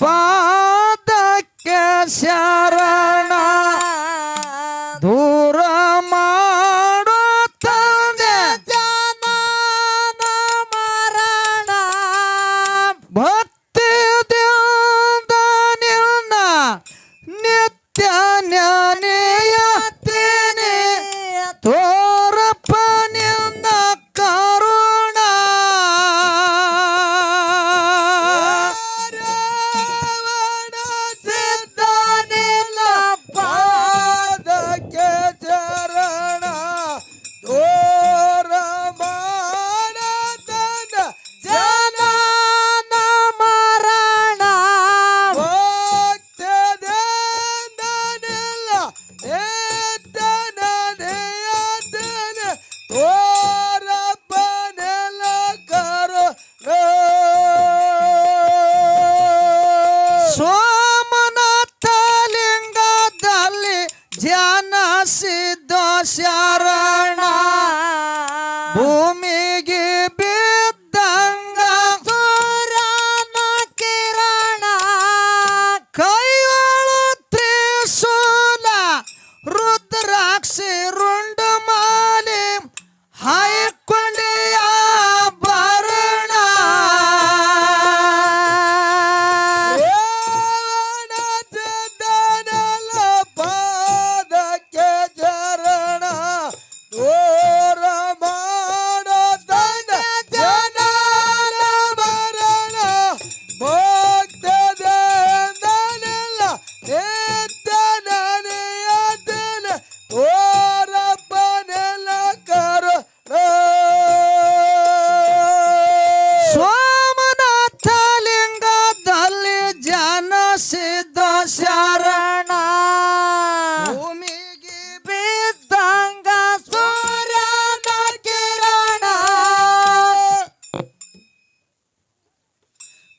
ಪಾದಕ್ಕೆ ಶರಣ ದೂರ ಮಾಡೋ ತಂದೆ ಜನ ಮರಣ. ಭಕ್ತಿ ದೇವ ನಿನ್ನ ನಿತ್ಯ ಜ್ಞಾನಿಯ ತೋ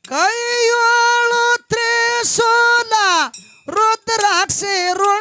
ಕೈಯೋಳು ತ್ರಿಶೂಲ ರುದ್ರಾಕ್ಷಿ ರು